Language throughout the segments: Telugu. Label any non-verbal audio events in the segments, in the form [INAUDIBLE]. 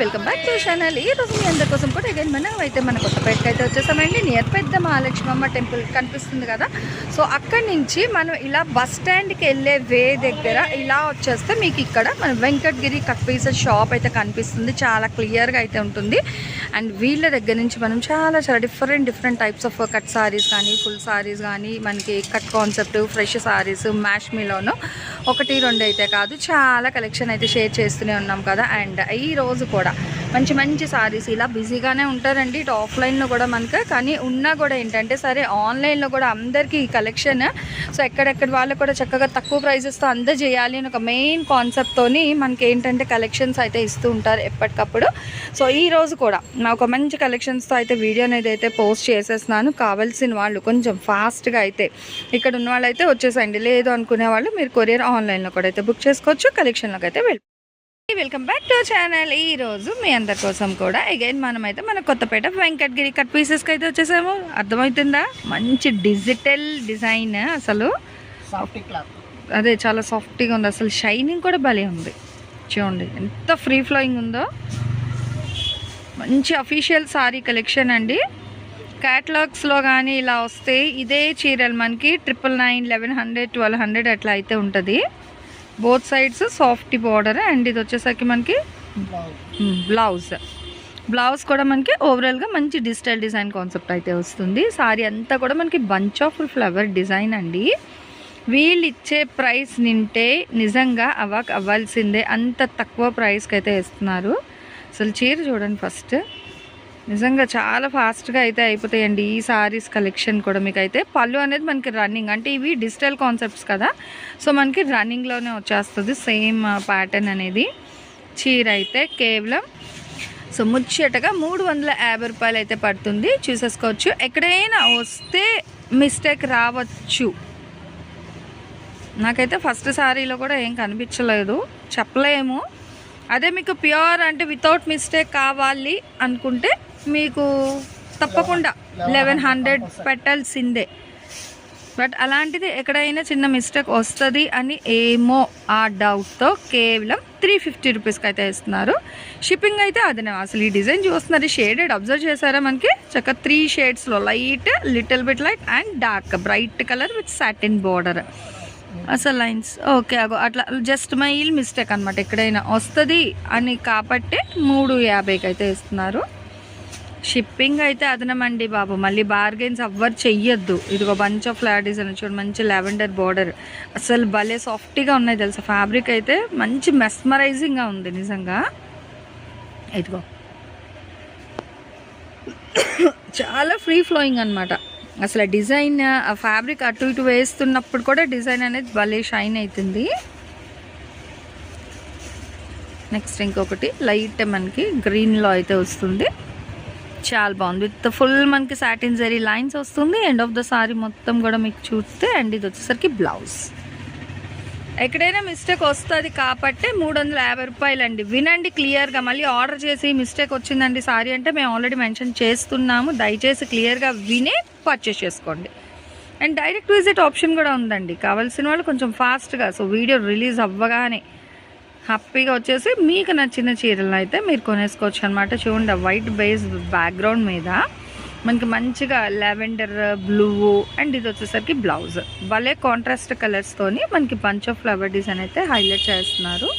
Welcome back to channel. ఈ రోజు మీ అందరి కోసం కూడా అగైన్ మనం అయితే మన కొత్తపేటకి అయితే వచ్చేసామండి. నియర్ పెద్ద మహాలక్ష్మమ్మ టెంపుల్ కనిపిస్తుంది కదా. సో అక్కడి నుంచి మనం ఇలా బస్ స్టాండ్కి వెళ్ళే వే దగ్గర ఇలా వచ్చేస్తే మీకు ఇక్కడ మన వెంకటగిరి కట్ షాప్ అయితే కనిపిస్తుంది. చాలా క్లియర్గా అయితే ఉంటుంది. అండ్ వీళ్ళ దగ్గర నుంచి మనం చాలా చాలా different different types of cut sarees కానీ ఫుల్ సారీస్ కానీ మనకి కట్ కాన్సెప్ట్ ఫ్రెష్ సారీస్ మ్యాష్ మీలోను ఒకటి రెండు అయితే కాదు. చాలా కలెక్షన్ అయితే షేర్ చేస్తూనే ఉన్నాం కదా. అండ్ ఈ రోజు రోజు కూడా. మంచి మంచి సారీస్. ఇలా బిజీగానే ఉంటారండి. ఇటు ఆఫ్లైన్లో కూడా మనకు. కానీ ఉన్నా కూడా ఏంటంటే సరే ఆన్లైన్లో కూడా అందరికీ ఈ కలెక్షన్. సో ఎక్కడెక్కడ వాళ్ళు కూడా చక్కగా తక్కువ ప్రైజెస్తో అందజేయాలి అని ఒక మెయిన్ కాన్సెప్ట్తోని మనకి ఏంటంటే కలెక్షన్స్ అయితే ఇస్తూ ఉంటారు ఎప్పటికప్పుడు. సో ఈ రోజు కూడా నా ఒక మంచి కలెక్షన్స్తో అయితే వీడియో అనేది అయితే పోస్ట్ చేసేస్తున్నాను. కావాల్సిన వాళ్ళు కొంచెం ఫాస్ట్గా అయితే ఇక్కడ ఉన్న వాళ్ళు అయితే వచ్చేసండి. లేదు అనుకునే వాళ్ళు మీరు కొరియర్ ఆన్లైన్లో కూడా అయితే బుక్ చేసుకోవచ్చు. కలెక్షన్లోకి అయితే వెళ్ళి వెల్కమ్ బ్యాక్ టు ఛానల్ ఈ రోజు మీ అందరి కోసం కూడా అగైన్ మనమైతే మన కొత్తపేట వెంకటగిరి కట్ పీసెస్కి అయితే వచ్చేసాము. అర్థమవుతుందా? మంచి డిజిటల్ డిజైన్ అసలు. అదే చాలా సాఫ్ట్గా ఉంది. అసలు షైనింగ్ కూడా భలే ఉంది. చూడండి ఎంత ఫ్రీ ఫ్లోయింగ్ ఉందో. మంచి అఫీషియల్ సారీ కలెక్షన్ అండి. క్యాటలాగ్స్లో కానీ ఇలా వస్తే ఇదే చీరలు మనకి triple nine eleven hundred twelve hundred అట్లా అయితే ఉంటుంది. Both sides soft border and ఇది వచ్చేసరికి మనకి బ్లౌజ్. బ్లౌజ్ కూడా మనకి ఓవరాల్గా మంచి డిజిటల్ డిజైన్ కాన్సెప్ట్ అయితే వస్తుంది. సారీ అంతా కూడా మనకి బంచ్ ఆఫ్ ఫ్లవర్ డిజైన్ అండి. వీళ్ళు ఇచ్చే ప్రైస్ నింటే నిజంగా అవ్వక అవ్వాల్సిందే. అంత తక్కువ ప్రైస్కి అయితే ఇస్తున్నారు అసలు చీర చూడండి ఫస్ట్. నిజంగా చాలా ఫాస్ట్గా అయితే అయిపోతాయండి ఈ సారీస్ కలెక్షన్ కూడా మీకు అయితే పళ్ళు అనేది మనకి రన్నింగ్ అంటే ఇవి డిజిటల్ కాన్సెప్ట్స్ కదా. సో మనకి రన్నింగ్లోనే వచ్చేస్తుంది. సేమ్ ప్యాటర్న్ అనేది. చీర అయితే కేవలం సో ముచ్చటగా మూడు వందల యాభై రూపాయలు అయితే పడుతుంది. చూసేసుకోవచ్చు. ఎక్కడైనా వస్తే మిస్టేక్ రావచ్చు. నాకైతే ఫస్ట్ సారీలో కూడా ఏం కనిపించలేదు. చెప్పలేము. అదే మీకు ప్యూర్ అంటే వితౌట్ మిస్టేక్ కావాలి అనుకుంటే మీకు తప్పకుండా లెవెన్ హండ్రెడ్ పెట్టాల్సిందే. బట్ అలాంటిది ఎక్కడైనా చిన్న మిస్టేక్ వస్తుంది అని ఏమో ఆ డౌట్తో కేవలం త్రీ ఫిఫ్టీ రూపీస్కి అయితే ఇస్తున్నారు. షిప్పింగ్ అయితే అదనే అసలు ఈ డిజైన్ చూస్తున్నారు షేడెడ్ అబ్జర్వ్ చేశారా మనకి? చక్క three షేడ్స్లో light little bit light and dark bright colour with satin border అసలు లైన్స్ ఓకే అగో అట్లా జస్ట్ మైల్ మిస్టేక్ అనమాట ఎక్కడైనా వస్తుంది అని కాబట్టి మూడు యాభైకి అయితే ఇస్తున్నారు. షిప్పింగ్ అయితే అదనమండి బాబు. మళ్ళీ బార్గెన్స్ ఎవ్వరు చెయ్యొద్దు. ఇదిగో బంచ్ ఆఫ్ ఫ్లాట్ అని చూడు మంచి లావెండర్ బార్డర్ అసలు భలే సాఫ్ట్గా ఉన్నాయి తెలుసా? ఫ్యాబ్రిక్ అయితే మంచి మెస్మరైజింగ్గా ఉంది నిజంగా. ఇదిగో. చాలా ఫ్రీ ఫ్లోయింగ్ అనమాట అసలు డిజైన్ ఆ ఫ్యాబ్రిక్ అటు ఇటు వేస్తున్నప్పుడు కూడా డిజైన్ అనేది భలే షైన్ అవుతుంది నెక్స్ట్ ఇంకొకటి లైట్ మనకి గ్రీన్లో అయితే వస్తుంది. చాలా బాగుంది. విత్ ఫుల్ మనకి సాటిన్ జరీ లైన్స్ వస్తుంది. ఎండ్ ఆఫ్ ద సారీ మొత్తం కూడా మీకు చూస్తే అండ్ ఇది వచ్చేసరికి బ్లౌజ్ ఎక్కడైనా మిస్టేక్ వస్తుంది కాబట్టి మూడు వందల యాభై రూపాయలు అండి వినండి క్లియర్గా మళ్ళీ ఆర్డర్ చేసి మిస్టేక్ వచ్చిందండి సారీ అంటే మేము ఆల్రెడీ మెన్షన్ చేస్తున్నాము. దయచేసి క్లియర్గా వినే పర్చేస్ చేసుకోండి. అండ్ డైరెక్ట్ విజిట్ ఆప్షన్ కూడా ఉందండి. కావాల్సిన వాళ్ళు కొంచెం ఫాస్ట్గా సో వీడియో రిలీజ్ అవ్వగానే హ్యాపీగా వచ్చేసి మీకు నచ్చిన చీరలను అయితే మీరు కొనేసుకోవచ్చు అనమాట చూడండి వైట్ బేస్ బ్యాక్గ్రౌండ్ మీద మనకి మంచిగా లావెండర్ బ్లూ అండ్ ఇది వచ్చేసరికి బ్లౌజ్ భలే కాంట్రాస్ట్ కలర్స్తోని మనకి పంచ్ ఆఫ్ ఫ్లవర్ డిజైన్ అయితే హైలైట్ చేస్తున్నారు.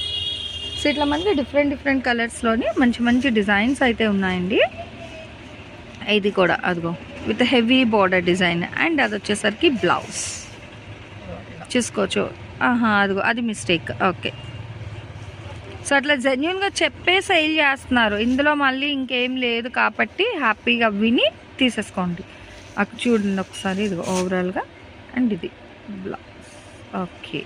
సో ఇట్లా మనకి డిఫరెంట్ డిఫరెంట్ కలర్స్లోని మంచి మంచి డిజైన్స్ అయితే ఉన్నాయండి. ఇది కూడా అదిగో with heavy border design and అది వచ్చేసరికి బ్లౌజ్ చూసుకోవచ్చు. ఆహా అదిగో అది మిస్టేక్ ఓకే సో అట్లా జెన్యున్గా చెప్పే సేల్ చేస్తున్నారు. ఇందులో మళ్ళీ ఇంకేం లేదు కాబట్టి హ్యాపీగా విని తీసేసుకోండి. అక్కడ చూడండి ఒకసారి ఇది ఓవరాల్గా అండ్ ఇది. బ్లౌజ్ ఓకే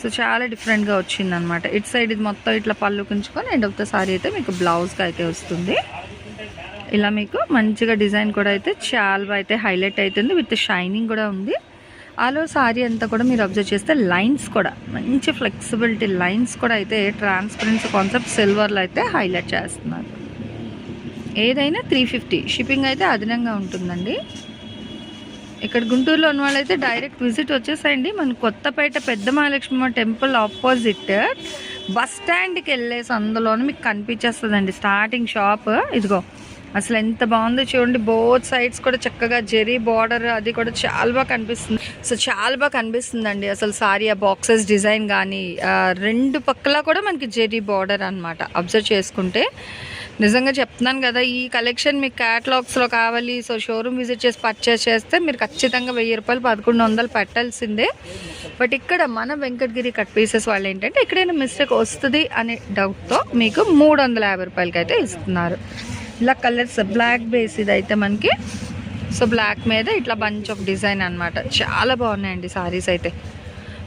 సో చాలా డిఫరెంట్గా వచ్చింది అనమాట ఇటు సైడ్ ఇది మొత్తం ఇట్లా పళ్ళు కుంచుకొని ఎండ్ ఆఫ్ ద సారీ అయితే మీకు బ్లౌజ్గా అయితే వస్తుంది. ఇలా మీకు మంచిగా డిజైన్ కూడా అయితే చాలా అయితే హైలైట్ అవుతుంది విత్ షైనింగ్ కూడా ఉంది. ఆలో సారీ అంతా కూడా మీరు అబ్జర్వ్ చేస్తే లైన్స్ కూడా మంచి ఫ్లెక్సిబిలిటీ లైన్స్ కూడా అయితే ట్రాన్స్పరెన్సీ కాన్సెప్ట్ సిల్వర్లో అయితే హైలైట్ చేస్తున్నారు. ఏదైనా త్రీ ఫిఫ్టీ షిప్పింగ్ అయితే అదనంగా ఉంటుందండి. ఇక్కడ గుంటూరులో ఉన్న వాళ్ళైతే డైరెక్ట్ విజిట్ వచ్చేసేయండి. మన కొత్తపేట పెద్ద మహాలక్ష్మి టెంపుల్ ఆపోజిట్ బస్ స్టాండ్కి వెళ్ళేసి అందులోనే మీకు కనిపించేస్తుందండి. స్టార్టింగ్ షాప్ ఇదిగో. అసలు ఎంత బాగుందో చూడండి. బోత్ సైడ్స్ కూడా చక్కగా జెరీ బార్డర్ అది కూడా చాలా బాగా కనిపిస్తుంది. సో చాలా బాగా కనిపిస్తుందండి. అసలు సారీ ఆ బాక్సెస్ డిజైన్ కానీ రెండు పక్కల కూడా మనకి జెరీ బార్డర్ అన్నమాట. అబ్జర్వ్ చేసుకుంటే నిజంగా చెప్తున్నాను కదా ఈ కలెక్షన్ మీకు క్యాటలాగ్స్లో కావాలి. సో షోరూమ్ విజిట్ చేసి పర్చేస్ చేస్తే మీరు ఖచ్చితంగా వెయ్యి రూపాయలు పదకొండు వందలు పెట్టాల్సిందే. బట్ ఇక్కడ మన వెంకటగిరి కట్ పీసెస్ వాళ్ళు ఏంటంటే ఎక్కడైనా మిస్టేక్ వస్తుంది అనే డౌట్తో మీకు మూడు వందల యాభై రూపాయలకి అయితే ఇస్తున్నారు. ఇలా కలర్స్ బ్లాక్ బేస్ ఇది అయితే మనకి. సో బ్లాక్ మీద ఇట్లా బంచ్ ఆఫ్ డిజైన్ అన్నమాట. చాలా బాగున్నాయండి సారీస్ అయితే.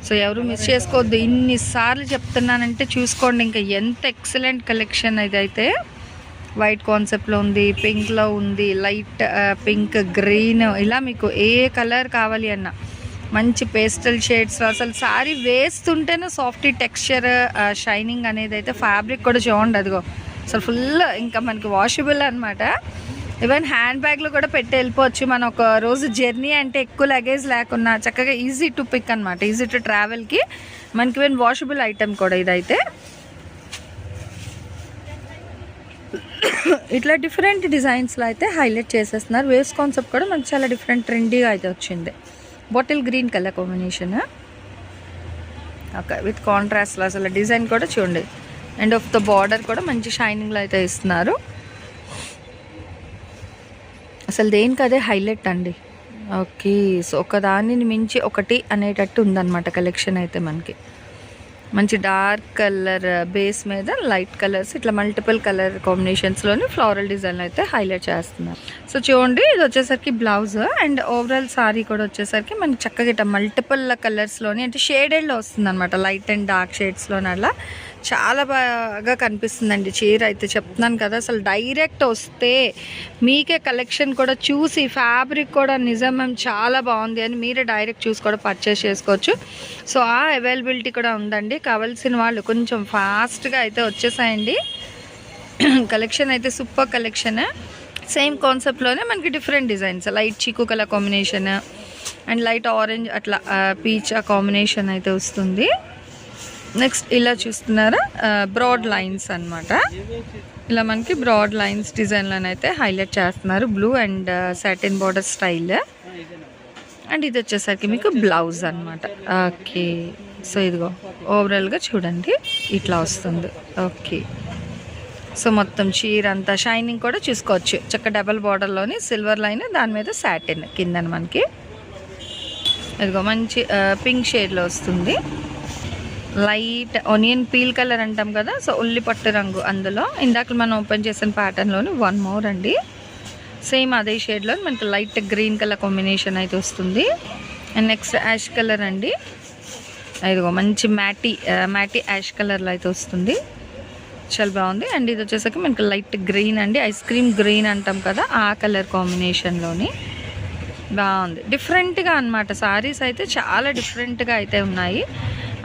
సో ఎవరు మిస్ చేసుకోవద్దు. ఇన్నిసార్లు చెప్తున్నానంటే చూసుకోండి. ఇంకా ఎంత ఎక్సలెంట్ కలెక్షన్ ఇదైతే. వైట్ కాన్సెప్ట్లో ఉంది పింక్లో ఉంది లైట్ పింక్ గ్రీన్ ఇలా మీకు ఏ కలర్ కావాలి అన్న. మంచి పేస్టల్ షేడ్స్ అసలు సారీ వేస్తుంటేనే సాఫ్టీ టెక్స్చర్ షైనింగ్ అనేది అయితే ఫ్యాబ్రిక్ కూడా చూడండి అదిగో. అసలు ఫుల్ ఇంకా మనకి వాషబుల్ అనమాట ఈవెన్ హ్యాండ్ బ్యాగ్లో కూడా పెట్టి వెళ్ళిపోవచ్చు. మనం ఒక రోజు జర్నీ అంటే ఎక్కువ లగేజ్ లేకున్నా చక్కగా ఈజీ టు పిక్ అనమాట ఈజీ టు ట్రావెల్కి మనకి ఈవెన్ వాషబుల్ ఐటెం కూడా ఇదైతే. ఇట్లా డిఫరెంట్ డిజైన్స్లో అయితే హైలైట్ చేసేస్తున్నారు. వేవ్స్ కాన్సెప్ట్ కూడా మనకు చాలా డిఫరెంట్ ట్రెండీగా అయితే వచ్చింది. Bottle green colour combination okay with కాంట్రాస్ట్లో అసలు డిజైన్ కూడా చూడండి. అండ్ ఆఫ్ ద బార్డర్ కూడా మంచి షైనింగ్లో అయితే ఇస్తున్నారు అసలు దేనికి అదే హైలైట్ అండి. ఓకే సో ఒకదానిని మించి ఒకటి అనేటట్టు ఉందన్నమాట కలెక్షన్ అయితే మనకి. మంచి డార్క్ కలర్ బేస్ మీద లైట్ కలర్స్ ఇట్లా మల్టిపుల్ కలర్ కాంబినేషన్స్లోని ఫ్లోరల్ డిజైన్ అయితే హైలైట్ చేస్తున్నారు. సో చూడండి ఇది వచ్చేసరికి బ్లౌజ్ అండ్ ఓవరాల్ సారీ కూడా వచ్చేసరికి మనకి చక్కగా ఇట్లా మల్టిపుల్ కలర్స్లోని అంటే షేడెడ్లో వస్తుంది అనమాట లైట్ అండ్ డార్క్ షేడ్స్లోని అలా. చాలా బాగా కనిపిస్తుందండి చీర అయితే చెప్తున్నాను కదా. అసలు డైరెక్ట్ వస్తే మీకే కలెక్షన్ కూడా చూసి ఫ్యాబ్రిక్ కూడా నిజమం చాలా బాగుంది అని మీరే డైరెక్ట్ చూసి కూడా పర్చేస్ చేసుకోవచ్చు. సో ఆ అవైలబిలిటీ కూడా ఉందండి. కావాల్సిన వాళ్ళు కొంచెం ఫాస్ట్గా అయితే వచ్చేసాయండి. [CLEARS THROAT] కలెక్షన్ అయితే సూపర్ కలెక్షన్ సేమ్ కాన్సెప్ట్లోనే మనకి డిఫరెంట్ డిజైన్స్ లైట్ చీకు కల కాంబినేషన్ అండ్ లైట్ ఆరెంజ్ అట్లా పీచ్ ఆ కాంబినేషన్ అయితే వస్తుంది. నెక్స్ట్ ఇలా చూస్తున్నారా? బ్రాడ్ లైన్స్ అనమాట ఇలా మనకి బ్రాడ్ లైన్స్ డిజైన్లను అయితే హైలైట్ చేస్తున్నారు. Blue and satin border style. And ఇది వచ్చేసరికి మీకు బ్లౌజ్ అనమాట ఓకే. సో ఇదిగో ఓవరాల్గా చూడండి. ఇట్లా వస్తుంది. ఓకే. సో మొత్తం చీర అంతా షైనింగ్ కూడా చూసుకోవచ్చు. చక్క డబల్ బార్డర్లోని సిల్వర్ లైన్ దాని మీద సాటిన్ కింద మనకి. ఇదిగో మంచి పింక్ షేడ్లో వస్తుంది. లైట్ ఆనియన్ పీల్ కలర్ అంటాం కదా సో ఉల్లి పట్టు రంగు అందులో. ఇందాక మనం ఓపెన్ చేసిన ప్యాటర్న్లోని వన్ మోర్ అండి. సేమ్ అదే షేడ్లో మనకి లైట్ గ్రీన్ కలర్ కాంబినేషన్ అయితే వస్తుంది. అండ్ నెక్స్ట్ యాష్ కలర్ అండి. ఇదిగో మంచి మ్యాటీ మ్యాటీ యాష్ కలర్లో అయితే వస్తుంది. చాలా బాగుంది. అండ్ ఇది వచ్చేసరికి మనకి లైట్ గ్రీన్ అండి. ఐస్ క్రీమ్ గ్రీన్ అంటాం కదా ఆ కలర్ కాంబినేషన్లోని బాగుంది. డిఫరెంట్గా అనమాట సారీస్ అయితే చాలా డిఫరెంట్గా అయితే ఉన్నాయి.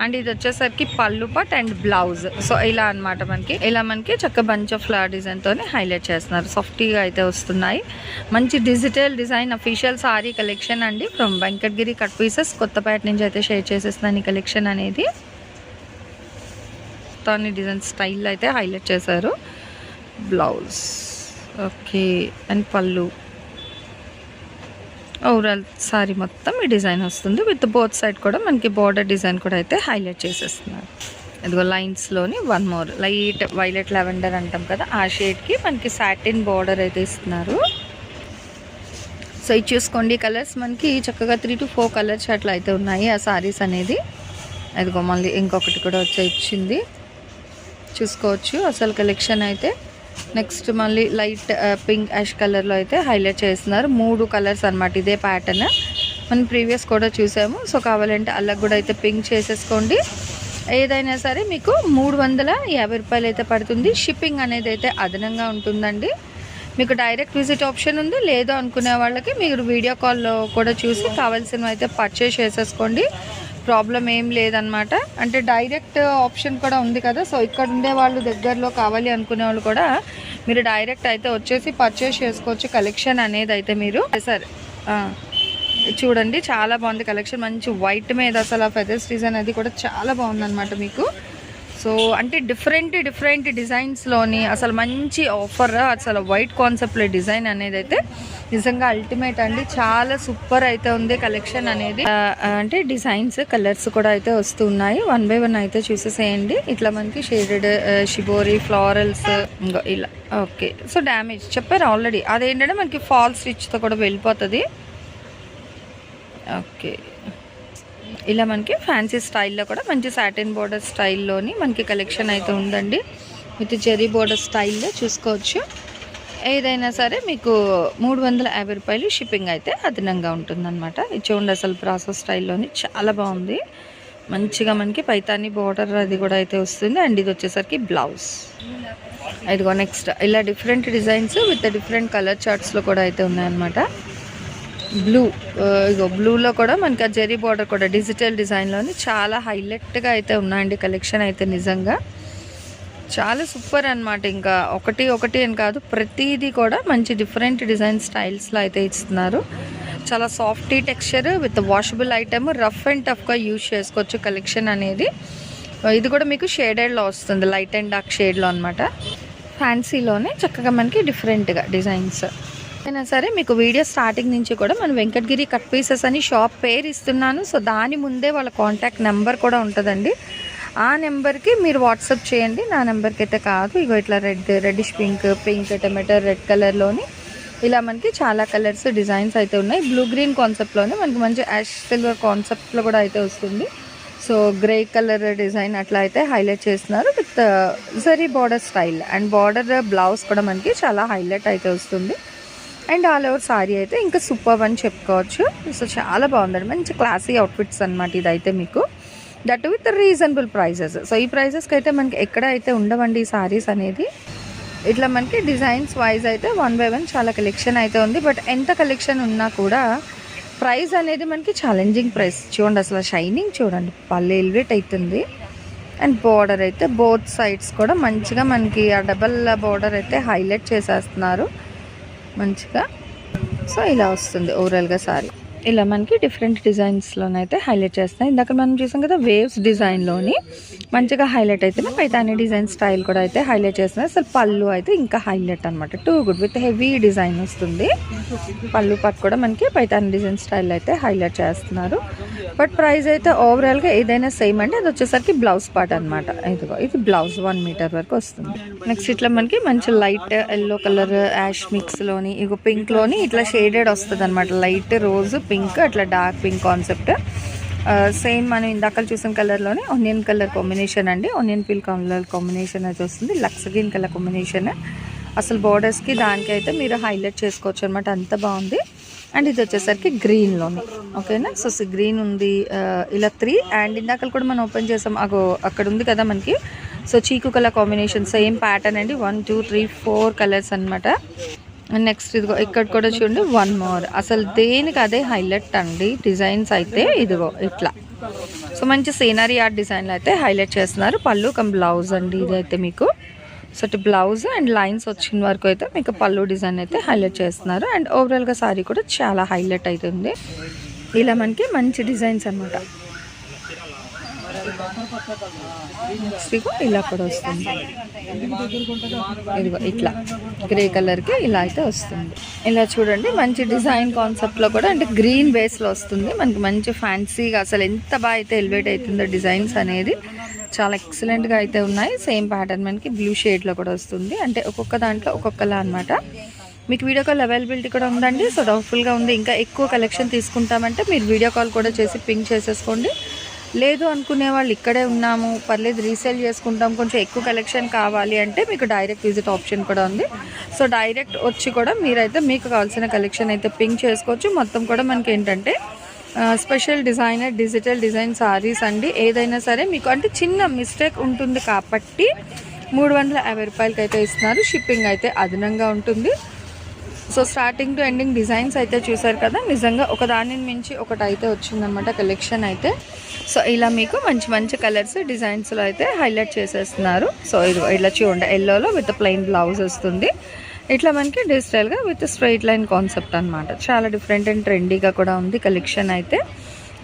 అండ్ ఇది వచ్చేసరికి పళ్ళు పట్ అండ్ బ్లౌజ్. సో ఇలా అన్నమాట మనకి. ఇలా మనకి చక్క బంచ్ ఆఫ్ ఫ్లవర్ డిజైన్తో హైలైట్ చేస్తున్నారు. సాఫ్టీగా అయితే వస్తున్నాయి. మంచి digital design official sari collection అండి. From Venkatagiri cut pieces Kothapeta నుంచి అయితే షేర్ చేసేస్తున్నాను ఈ కలెక్షన్ అనేది. మొత్తాన్ని డిజైన్ స్టైల్ అయితే హైలైట్ చేశారు. బ్లౌజ్ ఓకే అండ్ పళ్ళు. ఓవరాల్ సారీ మొత్తం ఈ డిజైన్ వస్తుంది. విత్ బోత్ సైడ్ కూడా మనకి బార్డర్ డిజైన్ కూడా అయితే హైలైట్ చేసేస్తున్నారు. ఇదిగో లైన్స్లోని one more light violet lavender అంటాం కదా ఆ షేడ్కి మనకి సాటిన్ బార్డర్ అయితే ఇస్తున్నారు. సో ఇది చూసుకోండి కలర్స్ మనకి చక్కగా త్రీ టు ఫోర్ కలర్స్ అట్లా అయితే ఉన్నాయి ఆ సారీస్ అనేది. అదిగో మళ్ళీ ఇంకొకటి కూడా వచ్చి ఇచ్చింది. చూసుకోవచ్చు అసలు కలెక్షన్ అయితే నెక్స్ట్ మళ్ళీ లైట్ పింక్ యాష్ కలర్లో అయితే హైలైట్ చేస్తున్నారు. మూడు కలర్స్ అనమాట ఇదే ప్యాటర్న్ మనం ప్రీవియస్ కూడా చూసాము. సో కావాలంటే అలా కూడా అయితే పింక్ చేసేసుకోండి. ఏదైనా సరే మీకు మూడు వందల యాభై రూపాయలు అయితే పడుతుంది. షిప్పింగ్ అనేది అయితే అదనంగా ఉంటుందండి. మీకు డైరెక్ట్ విజిట్ ఆప్షన్ ఉంది. లేదు అనుకునే వాళ్ళకి మీరు వీడియో కాల్లో కూడా చూసి కావాల్సినవి అయితే పర్చేస్ చేసేసుకోండి. ప్రాబ్లం ఏం లేదనమాట అంటే డైరెక్ట్ ఆప్షన్ కూడా ఉంది కదా. సో ఇక్కడ ఉండే వాళ్ళు దగ్గరలో కావాలి అనుకునే వాళ్ళు కూడా మీరు డైరెక్ట్ అయితే వచ్చేసి పర్చేస్ చేసుకోవచ్చు కలెక్షన్ అనేది అయితే మీరు. సార్ చూడండి చాలా బాగుంది కలెక్షన్ మంచి వైట్ మీద అసలు ఆ ఫెదర్స్ డిజైన్ అది కూడా చాలా బాగుంది అనమాట మీకు. సో అంటే డిఫరెంట్ డిఫరెంట్ డిజైన్స్లోని అసలు మంచి ఆఫర్ అసలు వైట్ కాన్సెప్ట్లో డిజైన్ అనేది అయితే నిజంగా అల్టిమేట్ అండి. చాలా సూపర్ అయితే ఉంది కలెక్షన్ అనేది. అంటే డిజైన్స్ కలర్స్ కూడా అయితే వస్తున్నాయి. వన్ బై వన్ అయితే చూసేసేయండి. ఇట్లా మనకి షేడెడ్ షిబోరి ఫ్లారల్స్ ఇంకా ఇలా. ఓకే. So damage. చెప్పారు ఆల్రెడీ. అదేంటంటే మనకి ఫాల్ స్టిచ్తో కూడా వెళ్ళిపోతుంది. ఓకే. ఇలా మనకి ఫ్యాన్సీ స్టైల్లో కూడా మంచి సాటిన్ బోర్డర్ స్టైల్లోని మనకి కలెక్షన్ అయితే ఉందండి. విత్ జెరీ బోర్డర్ స్టైల్లో చూసుకోవచ్చు. ఏదైనా సరే మీకు మూడు వందల యాభై రూపాయలు షిప్పింగ్ అయితే అదనంగా ఉంటుందన్నమాట. ఇది చూడండి అసలు ప్రాసెస్ స్టైల్లోని చాలా బాగుంది. మంచిగా మనకి పైతాని బోర్డర్ అది కూడా అయితే వస్తుంది. అండ్ ఇది వచ్చేసరికి బ్లౌజ్ ఇదిగో నెక్స్ట్ ఇలా different designs with different colour చార్ట్స్లో కూడా అయితే ఉన్నాయన్నమాట. బ్లూ ఇగో బ్లూలో కూడా మనకి ఆ జెరీ బార్డర్ కూడా డిజిటల్ డిజైన్లోని చాలా హైలైట్గా అయితే ఉన్నాయండి కలెక్షన్ అయితే నిజంగా. చాలా సూపర్ అనమాట ఇంకా. ఒకటి ఒకటి అని కాదు ప్రతిదీ కూడా మంచి డిఫరెంట్ డిజైన్ స్టైల్స్లో అయితే ఇస్తున్నారు. చాలా softy texture with washable item rough and టఫ్గా యూజ్ చేసుకోవచ్చు కలెక్షన్ అనేది. ఇది కూడా మీకు షేడెడ్లో వస్తుంది లైట్ అండ్ డార్క్ షేడ్లో అనమాట ఫ్యాన్సీలోనే చక్కగా మనకి డిఫరెంట్గా డిజైన్స్. అయినా సరే మీకు వీడియో స్టార్టింగ్ నుంచి కూడా మనం వెంకటగిరి కట్ పీసెస్ అని షాప్ పేరు ఇస్తున్నాను. సో దాని ముందే వాళ్ళ కాంటాక్ట్ నెంబర్ కూడా ఉంటుందండి. ఆ నెంబర్కి మీరు వాట్సాప్ చేయండి. నా నెంబర్కి అయితే కాదు. ఇగో ఇట్లా red reddish pink pink tomato red కలర్లోని ఇలా మనకి చాలా కలర్స్ డిజైన్స్ అయితే ఉన్నాయి. బ్లూ గ్రీన్ కాన్సెప్ట్లోనే మనకి మంచి యాష్ సిల్వర్ కాన్సెప్ట్లో కూడా అయితే వస్తుంది. సో గ్రే కలర్ డిజైన్ అట్లా అయితే హైలైట్ చేస్తున్నారు with zari border style and border blouse కూడా మనకి చాలా హైలైట్ అయితే వస్తుంది. అండ్ ఆల్ ఓవర్ సారీ అయితే ఇంకా సూపర్ అని చెప్పుకోవచ్చు. సో చాలా బాగుందండి. మంచి క్లాసీ అవుట్ఫిట్స్ అనమాట ఇదైతే మీకు. That with reasonable prices. So ఈ ప్రైజెస్కి అయితే మనకి ఎక్కడ అయితే ఉండవండి ఈ సారీస్ అనేది ఇట్లా మనకి డిజైన్స్ వైజ్ అయితే వన్ బై వన్ చాలా కలెక్షన్ అయితే ఉంది. బట్ ఎంత కలెక్షన్ ఉన్నా కూడా ప్రైస్ అనేది మనకి ఛాలెంజింగ్ ప్రైస్. చూడండి అసలు షైనింగ్ చూడండి. పళ్ళు ఎలివేట్ అవుతుంది అండ్ బార్డర్ అయితే బోత్ సైడ్స్ కూడా మంచిగా మనకి ఆ డబల్ బార్డర్ అయితే హైలైట్ చేసేస్తున్నారు. మంచిగా. సో ఇలా వస్తుంది ఓవరాల్గా సారీ ఇలా మనకి డిఫరెంట్ డిజైన్స్లోనైతే హైలైట్ చేస్తున్నాయి ఇందాక మనం చూసాం కదా వేవ్స్ డిజైన్లోని మంచిగా హైలైట్ అయితే పైతాని డిజైన్ స్టైల్ కూడా అయితే హైలైట్ చేస్తున్నాయి అసలు పళ్ళు అయితే ఇంకా హైలైట్ అనమాట too good with heavy design వస్తుంది. పళ్ళు పట్టు కూడా మనకి పైతాని డిజైన్ స్టైల్ అయితే హైలైట్ చేస్తున్నారు. బట్ ప్రైస్ అయితే ఓవరాల్గా ఏదైనా సేమ్ అంటే అది వచ్చేసరికి బ్లౌజ్ పార్ట్ అనమాట ఇదిగో ఇది బ్లౌజ్ వన్ మీటర్ వరకు వస్తుంది. నెక్స్ట్ ఇట్లా మనకి మంచి లైట్ ఎల్లో కలర్ యాష్ మిక్స్లోని ఇగో పింక్లోని ఇట్లా షేడెడ్ వస్తుంది అనమాట లైట్ రోజ్ పింక్ పింక్ అట్లా డార్క్ పింక్ కాన్సెప్ట్. సేమ్ మనం ఇందాక చూసిన కలర్లోనే ఆనియన్ కలర్ కాంబినేషన్ అండి. ఆనియన్ పిల్ కలర్ కాంబినేషన్ అయితే వస్తుంది. Lux green colour combination. అసలు బోర్డర్స్కి దానికి అయితే మీరు హైలైట్ చేసుకోవచ్చు అనమాట అంత బాగుంది. అండ్ ఇది వచ్చేసరికి గ్రీన్లోని. ఓకేనా? సో గ్రీన్ ఉంది. ఇలా త్రీ. అండ్ ఇందాకలు కూడా మనం ఓపెన్ చేసాం. అగో అక్కడ ఉంది కదా మనకి. సో చీకు కలర్ కాంబినేషన్. సేమ్ ప్యాటర్న్ అండి. One two three four colours అనమాట నెక్స్ట్ ఇదిగో ఇక్కడ కూడా చూడండి వన్ మోర్ అసలు దేనికి అదే హైలైట్ అండి? డిజైన్స్ అయితే ఇదిగో ఇట్లా. సో మంచి సీనరీ ఆర్ట్ డిజైన్లు అయితే హైలైట్ చేస్తున్నారు. పళ్ళు కం బ్లౌజ్ అండి ఇదైతే మీకు. సో ఇటు బ్లౌజ్ అండ్ లైన్స్ వచ్చిన వరకు అయితే మీకు పళ్ళు డిజైన్ అయితే హైలైట్ చేస్తున్నారు. అండ్ ఓవరాల్గా సారీ కూడా చాలా హైలైట్ అవుతుంది ఇలా మనకి మంచి డిజైన్స్ అనమాట ఇదిగో ఇలా కూడా వస్తుంది. ఇదిగో ఇట్లా గ్రే కలర్కి ఇలా అయితే వస్తుంది. ఇలా చూడండి మంచి డిజైన్ కాన్సెప్ట్లో కూడా అంటే గ్రీన్ బేస్లో వస్తుంది. మనకి మంచి ఫ్యాన్సీగా అసలు ఎంత బాగా అయితే ఎలివేట్ అవుతుందో డిజైన్స్ అనేది చాలా ఎక్సలెంట్గా అయితే ఉన్నాయి. సేమ్ ప్యాటర్న్ మనకి బ్లూ షేడ్లో కూడా వస్తుంది. అంటే ఒక్కొక్క దాంట్లో ఒక్కొక్కలా అనమాట మీకు వీడియో కాల్ అవైలబిలిటీ కూడా ఉందండి. సో డౌట్ఫుల్గా ఉంది. ఇంకా ఎక్కువ కలెక్షన్ తీసుకుంటామంటే మీరు వీడియో కాల్ కూడా చేసి పింక్ చేసేసుకోండి. లేదు అనుకునే వాళ్ళు ఇక్కడే ఉన్నాము పర్లేదు రీసేల్ చేసుకుంటాం కొంచెం ఎక్కువ కలెక్షన్ కావాలి అంటే మీకు డైరెక్ట్ విజిట్ ఆప్షన్ కూడా ఉంది. సో డైరెక్ట్ వచ్చి కూడా మీరైతే మీకు కావాల్సిన కలెక్షన్ అయితే పింక్ చేసుకోవచ్చు. మొత్తం కూడా మనకి ఏంటంటే special designer digital design saris అండి. ఏదైనా సరే మీకు అంటే చిన్న మిస్టేక్ ఉంటుంది కాబట్టి మూడు వందల యాభై రూపాయలకి అయితే ఇస్తున్నారు. షిప్పింగ్ అయితే అదనంగా ఉంటుంది. So starting to ending designs అయితే చూసారు కదా నిజంగా ఒక దాని మించి ఒకటి అయితే వచ్చిందనమాట కలెక్షన్ అయితే. సో ఇలా మీకు మంచి మంచి కలర్స్ డిజైన్స్లో అయితే హైలైట్ చేసేస్తున్నారు. సో ఇది ఇలా చూడండి ఎల్లోలో విత్ ప్లెయిన్ బ్లౌజ్ వస్తుంది. ఇట్లా మనకి డిజిటల్గా విత్ స్ట్రైట్ లైన్ కాన్సెప్ట్ అనమాట చాలా డిఫరెంట్ అండ్ ట్రెండీగా కూడా ఉంది కలెక్షన్ అయితే.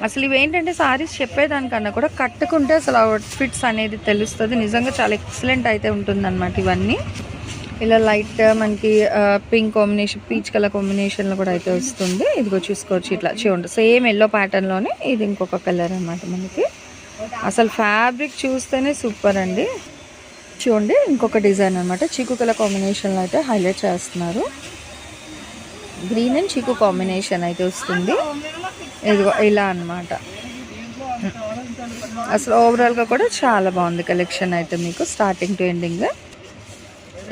అసలు ఇవి ఏంటంటే సారీస్ చెప్పేదానికన్నా కూడా కట్టుకుంటే అసలు అవుట్ఫిట్స్ అనేది తెలుస్తుంది. నిజంగా చాలా ఎక్సలెంట్ అయితే ఉంటుందన్నమాట ఇవన్నీ. ఇలా లైట్ మనకి పింక్ కాంబినేషన్ పీచ్ కలర్ కాంబినేషన్లో కూడా అయితే వస్తుంది. ఇదిగో చూసుకోవచ్చు ఇట్లా. చూడండి సేమ్ ఎల్లో ప్యాటర్న్లోనే ఇది ఇంకొక కలర్ అనమాట మనకి. అసలు ఫ్యాబ్రిక్ చూస్తేనే సూపర్ అండి. చూడండి ఇంకొక డిజైన్ అనమాట చీకు కలర్ కాంబినేషన్లో అయితే హైలైట్ చేస్తున్నారు. గ్రీన్ అండ్ చీకు కాంబినేషన్ అయితే వస్తుంది. ఇదిగో ఇలా అన్నమాట. అసలు ఓవరాల్గా కూడా చాలా బాగుంది కలెక్షన్ అయితే మీకు స్టార్టింగ్ టు ఎండింగ్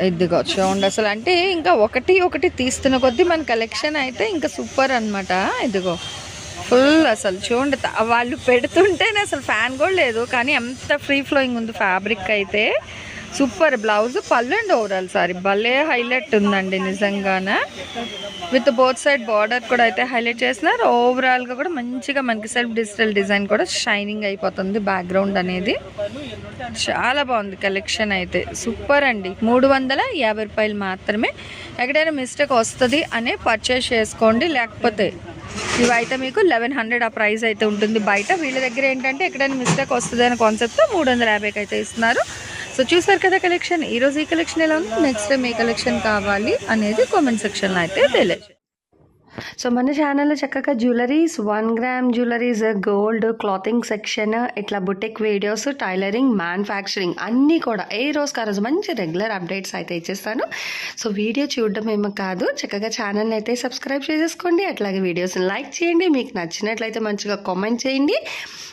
ఇదిగో చూడండి అసలు అంటే ఇంకా ఒకటి ఒకటి తీస్తున్న కొద్దీ మన కలెక్షన్ అయితే ఇంకా సూపర్ అన్నమాట. ఇదిగో ఫుల్ అసలు చూడండి వాళ్ళు పెడుతుంటేనే అసలు ఫ్యాన్ కూడా లేదు. కానీ ఎంత ఫ్రీ ఫ్లోయింగ్ ఉంది ఫ్యాబ్రిక్ అయితే. సూపర్ బ్లౌజ్ పళ్ళు అండ్ ఓవరాల్ సారీ భలే హైలైట్ ఉందండి నిజంగానే. విత్ బోత్ సైడ్ బార్డర్ కూడా అయితే హైలైట్ చేస్తున్నారు. ఓవరాల్గా కూడా మంచిగా మనకి సెల్ఫ్ డిజిటల్ డిజైన్ కూడా షైనింగ్ అయిపోతుంది బ్యాక్గ్రౌండ్ అనేది. చాలా బాగుంది కలెక్షన్ అయితే. సూపర్ అండి. మూడు వందల యాభై రూపాయలు మాత్రమే. ఎక్కడైనా మిస్టేక్ వస్తుంది అనే పర్చేస్ చేసుకోండి. లేకపోతే ఇవైతే మీకు లెవెన్ హండ్రెడ్ ఆ ప్రైస్ అయితే ఉంటుంది బయట. వీళ్ళ దగ్గర ఏంటంటే ఎక్కడైనా మిస్టేక్ వస్తుంది అనే కాన్సెప్ట్తో మూడు వందల యాభైకి అయితే ఇస్తున్నారు. సో చూసారు కదా కలెక్షన్ ఈరోజు ఈ కలెక్షన్ ఎలా ఉంది? నెక్స్ట్ టైం ఏ కలెక్షన్ కావాలి అనేది కామెంట్ సెక్షన్లో అయితే తెలియదు. సో మన ఛానల్లో చక్కగా jewelleries one gram jewelleries gold clothing section ఇట్లా బుటెక్ వీడియోస్ టైలరింగ్ మ్యానుఫ్యాక్చరింగ్ అన్నీ కూడా ఏ రోజుకి ఆ రోజు మంచి రెగ్యులర్ అప్డేట్స్ అయితే ఇచ్చేస్తాను. సో వీడియో చూడడం ఏమో కాదు. చక్కగా ఛానల్ని అయితే సబ్స్క్రైబ్ చేసేసుకోండి. అట్లాగే వీడియోస్ని లైక్ చేయండి. మీకు నచ్చినట్లయితే మంచిగా కామెంట్ చేయండి.